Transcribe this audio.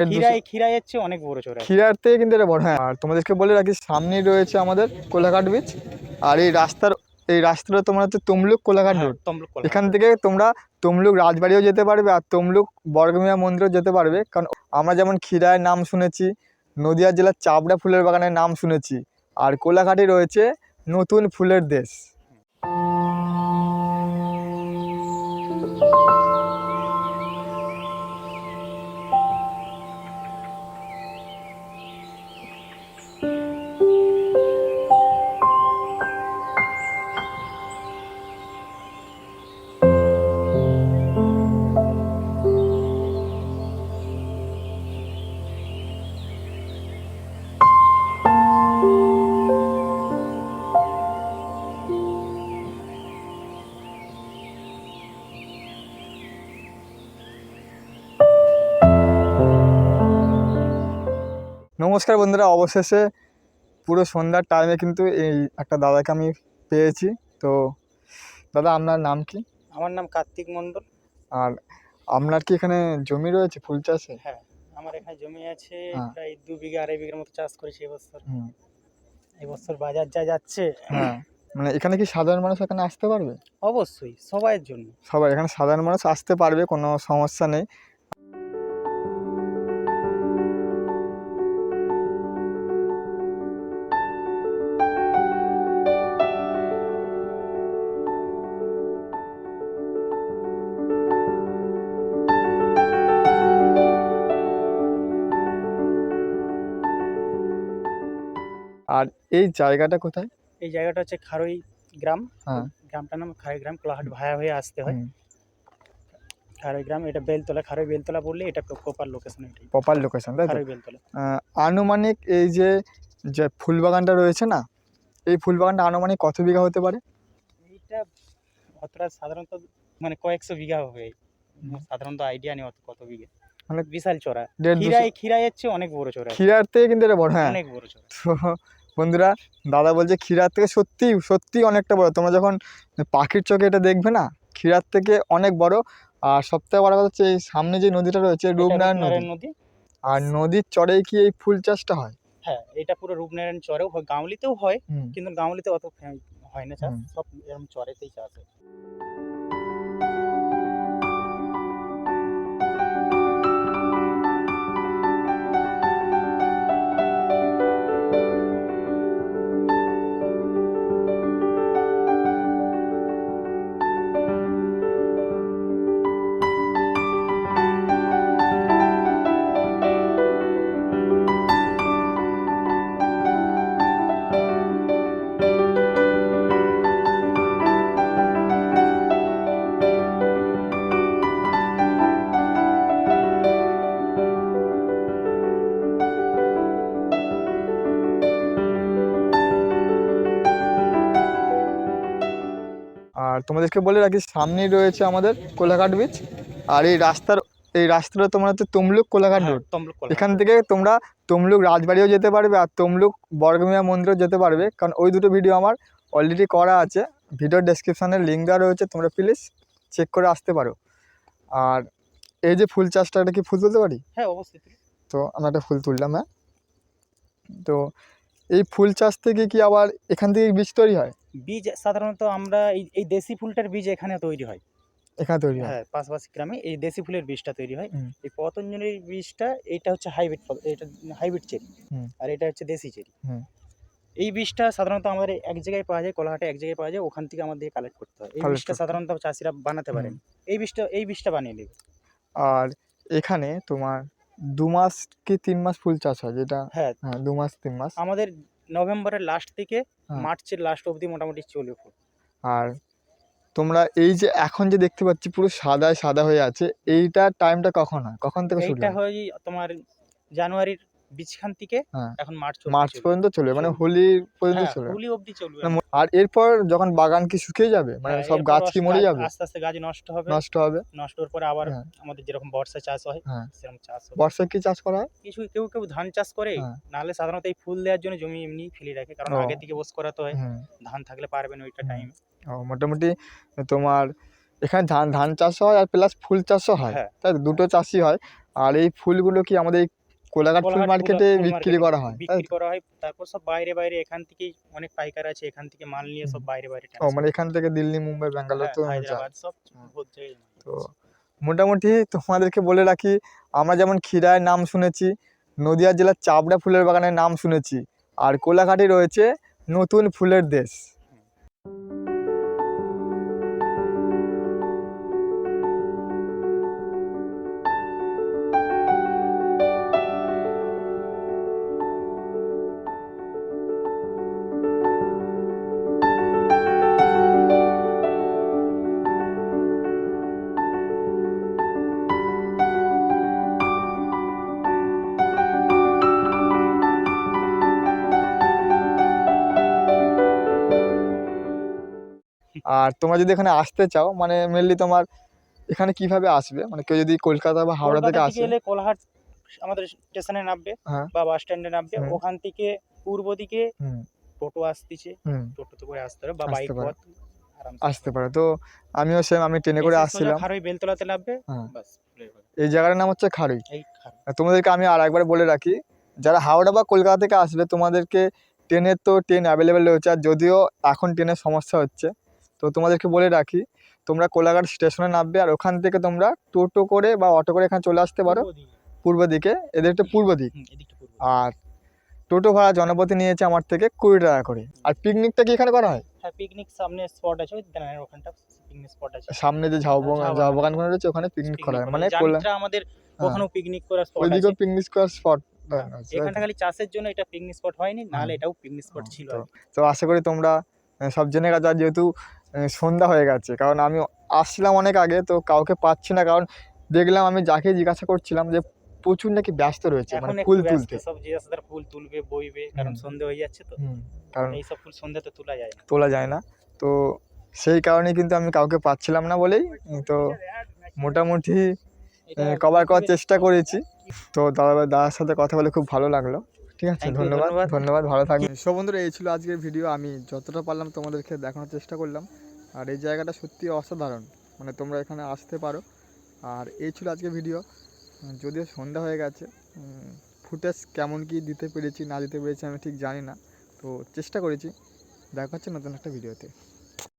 এর খিরাই খিরাই হচ্ছে অনেক বড় চড়াই। খিরার থেকে কিন্তু এটা বড়। হ্যাঁ আর তোমাদেরকে বলে রাখি সামনেই রয়েছে আমাদের কোলাঘাট বিচ আর এই রাস্তার এই রাস্তাটা তোমার হচ্ছে তমলুক কোলাঘাট রোড এখান থেকে তোমরা তমলুক রাজবাড়িও যেতে পারবে আর তমলুক বর্গমিয়া মন্দিরও যেতে পারবে। কারণ আমরা যেমন ক্ষীরায়ের নাম শুনেছি নদিয়া জেলার চাবড়া ফুলের বাগানের নাম শুনেছি আর কোলাঘাটে রয়েছে নতুন ফুলের দেশ। নমস্কার বন্ধুরা অবশেষে পুরো সন্ধ্যার টাইমে কিন্তু এই একটা দাদাকে আমি পেয়েছি। তো দাদা আপনার নাম কি? আমার নাম কার্তিক মণ্ডল। আর আপনার কি এখানে জমি রয়েছে ফুল চাষে? হ্যাঁ আমার এখানে জমি আছে হ্যাঁ। প্রায় দু বিঘা আড়াই বিঘার মতো চাষ করেছি এবছর। এবছর বাজার যা যাচ্ছে। হ্যাঁ মানে এখানে কি সাধারণ মানুষ এখানে আসতে পারবে? অবশ্যই সবাইয়ের জন্য। সবাই এখানে সাধারণ মানুষ আসতে পারবে কোনো সমস্যা নেই। এই জায়গাটা কোথায়? এই জায়গাটা হচ্ছে খারই গ্রাম। হ্যাঁ। গ্রামটার নাম খারই গ্রাম কোলাহাট ভায়া হয়ে আসতে হয়। খারই গ্রাম এটা বেলতলা খারই বেলতলা বললে এটা প্রপার লোকেশন এটাই। প্রপার লোকেশন তাই খারই বেলতলা। আনুমানিক এই যে যে ফুল বাগানটা রয়েছে না এই ফুল বাগানটা আনুমানিক কত বিঘা হতে পারে? এইটা অতটা সাধারণত মানে কয়েকশো বিঘা হবে। সাধারণত আইডিয়া নেই অত কত বিঘা। মানে বিশাল চড়া। খিরাই খিরাই হচ্ছে অনেক বড় চড়া। ক্ষীরার থেকে কিন্তু এটা বড় হ্যাঁ। অনেক বড় চড়া। তো বন্ধুরা দাদা বলছে ক্ষীরার থেকে সত্যি সত্যি অনেকটা বড়। তোমরা যখন পাখির চোখে এটা দেখবে না ক্ষীরার থেকে অনেক বড়। আর সবথেকে বড় কথা হচ্ছে এই সামনে যে নদীটা রয়েছে রূপনারায়ণ নদী। আর নদীর চড়েই কি এই ফুল চাষটা হয়? হ্যাঁ এটা পুরো রূপনারায়ণ চরেও হয় গাঁওলিতেও হয় কিন্তু গাঁওলিতে অত হয় না চাষ সব এরকম চরেতেই চাষ হয়। তোমাদেরকে বলে রাখি সামনেই রয়েছে আমাদের কোলাঘাট বিচ আর এই রাস্তার এই রাস্তাটা তোমার হচ্ছে তমলুক কোলাঘাট হ্যাঁ, রোড এখান থেকে তোমরা তমলুক রাজবাড়িও যেতে পারবে আর তমলুক বর্গমিয়া মন্দিরও যেতে পারবে কারণ ওই দুটো ভিডিও আমার অলরেডি করা আছে। ভিডিও ডেসক্রিপশানে লিঙ্ক দেওয়া রয়েছে তোমরা প্লিজ চেক করে আসতে পারো। আর এই যে ফুল চাষটা এটা কি ফুল তুলতে পারি? হ্যাঁ অবশ্যই। তো আমরা একটা ফুল তুললাম হ্যাঁ। তো এই ফুল চাষ থেকে কি আবার এখান থেকে বীজ তৈরি হয়? বীজ সাধারণত আমরা এই এই দেশি ফুলটার বীজ এখানে তৈরি হয়। এখানে তৈরি হয়? হ্যাঁ পাশাপাশি গ্রামে এই দেশি ফুলের বীজটা তৈরি হয়। এই পতঞ্জলির বীজটা এইটা হচ্ছে হাইব্রিড ফল এটা হাইব্রিড চেরি। আর এটা হচ্ছে দেশি চেরি। এই বীজটা সাধারণত আমাদের এক জায়গায় পাওয়া যায় কোলাহাটে এক জায়গায় পাওয়া যায় ওখান থেকে আমাদের কালেক্ট করতে হয়। এই বীজটা সাধারণত চাষিরা বানাতে পারেন। এই বীজটা এই বীজটা বানিয়ে নেবে। আর এখানে তোমার দু মাস কি তিন মাস ফুল চাষ হয়? যেটা হ্যাঁ। হ্যাঁ দু মাস তিন মাস। আমাদের নভেম্বরের লাস্ট থেকে হ্যাঁ। মার্চের লাস্ট অবধি মোটামুটি চলে ফুল আর তোমরা এই যে এখন যে দেখতে পাচ্ছি পুরো সাদা সাদা হয়ে আছে এইটা টাইমটা কখন হয়? কখন থেকে শুরু হয়? হয় তোমার জানুয়ারির বিছখান থেকে হ্যাঁ। এখন মার্চ মার্চ পর্যন্ত চলবে মানে হোলি পর্যন্ত হ্যাঁ, চলবে। হোলি অবধি চলবে। মানে আর এরপর যখন বাগান কি শুকিয়ে যাবে মানে হ্যাঁ, সব গাছ কি মরে যাবে? আস্তে আস্তে গাছ নষ্ট হবে। নষ্ট হবে। নষ্ট হওয়ার পরে আবার। আমাদের যেরকম বর্ষা চাষ হয়। সেরকম চাষ হবে। বর্ষায় কি চাষ করা হয়? কিছু কেউ কেউ ধান চাষ করে। নাহলে সাধারণত এই ফুল দেওয়ার জন্য জমি এমনি ফেলে রাখে কারণ। আগে থেকে বস করাতে হয়। ধান থাকলে পারবেন ওইটা টাইম ও মোটামুটি তোমার এখানে ধান ধান চাষ হয় আর প্লাস ফুল চাষও হয়। তাই দুটো চাষই হয়। আর এই ফুলগুলো কি আমাদের কোলাঘাট ফুল মার্কেটে বিক্রি করা হয় বিক্রি তো? করা হয় তারপর সব বাইরে বাইরে এখান থেকেই অনেক পাইকার আছে এখান থেকে মাল নিয়ে সব বাইরে বাইরে ও মানে এখান থেকে দিল্লি মুম্বাই ব্যাঙ্গালোর হ্যাঁ, তো যায় হায়দ্রাবাদ সব তো মোটামুটি তোমাদেরকে বলে রাখি আমরা যেমন ক্ষীরায় নাম শুনেছি নদিয়া জেলার চাবড়া ফুলের বাগানের নাম শুনেছি আর কোলাঘাটে রয়েছে নতুন ফুলের দেশ। আর তোমরা যদি এখানে আসতে চাও মানে মেনলি তোমার এখানে কীভাবে আসবে? মানে কেউ যদি কলকাতা বা হাওড়া থেকে আসে। কোলাহাট আমাদের স্টেশনে নামবে হ্যাঁ। বা বাস স্ট্যান্ডে নামবে। ওখান থেকে পূর্ব দিকে টোটো আসতেছে। টোটোতে করে আসতে হবে বা বাইক। পথ আসতে পারে। তো আমিও সেম আমি ট্রেনে করে আসছিলাম। খারোই বেলতলাতে নামবে। হ্যাঁ। এই জায়গাটার নাম হচ্ছে খারুই। তোমাদেরকে আমি আর একবার বলে রাখি যারা হাওড়া বা কলকাতা থেকে আসবে তোমাদেরকে ট্রেনের তো ট্রেন অ্যাভেলেবেল রয়েছে। আর যদিও এখন ট্রেনের সমস্যা হচ্ছে তো তোমাদেরকে বলে রাখি তোমরা কোলাঘাট স্টেশনে নামবে আর ওখান থেকে তোমরা টোটো করে বা অটো করে এখানে চলে আসতে পারো পূর্ব দিকে। এদের একটা পূর্ব দিক। আর টোটো ভাড়া জনপতি নিয়েছে আমার থেকে কুড়ি টাকা করে। আর পিকনিকটা কি এখানে করা হয়? হ্যাঁ পিকনিক সামনে স্পট আছে ওখানটা পিকনিক স্পট আছে। সামনে যে ঝাউবগান ঝাউ ঝাউবাগান রয়েছে ওখানে পিকনিক করা হয়। মানে আমাদের ওখানেও পিকনিক করার স্পট ওইদিকেও পিকনিক করার স্পট এখানটা খালি চাষের জন্য এটা পিকনিক স্পট হয়নি নাহলে এটাও পিকনিক স্পট ছিল তো আশা করি তোমরা সব জেনে গেছো। আর যেহেতু সন্ধ্যা হয়ে গেছে। কারণ আমি আসছিলাম অনেক আগে তো কাউকে পাচ্ছি না। কারণ দেখলাম আমি যাকে জিজ্ঞাসা করছিলাম যে প্রচুর নাকি ব্যস্ত রয়েছে মানে ফুল তুলতে। সব যার ফুল তুলবে বইবে কারণ। সন্ধে হয়ে যাচ্ছে তো। কারণ এই সব ফুল সন্ধ্যাতে তোলা যায় না। তোলা যায় না। তো সেই কারণে কিন্তু আমি কাউকে পাচ্ছিলাম না বলেই তো মোটামুটি কভার করার চেষ্টা করেছি। তো দাদা দাদার সাথে কথা বলে খুব ভালো লাগল। ঠিক আছে ধন্যবাদ ধন্যবাদ। ভালো থাকবেন। সব বন্ধুরা এই ছিল আজকের ভিডিও আমি যতটা পারলাম তোমাদেরকে দেখানোর চেষ্টা করলাম। আর এই জায়গাটা সত্যি অসাধারণ। মানে তোমরা এখানে আসতে পারো। আর এই ছিল আজকের ভিডিও যদিও সন্ধ্যা হয়ে গেছে ফুটেজ কেমন কি দিতে পেরেছি না দিতে পেরেছি আমি ঠিক জানি না। তো চেষ্টা করেছি। দেখা হচ্ছে নতুন একটা ভিডিওতে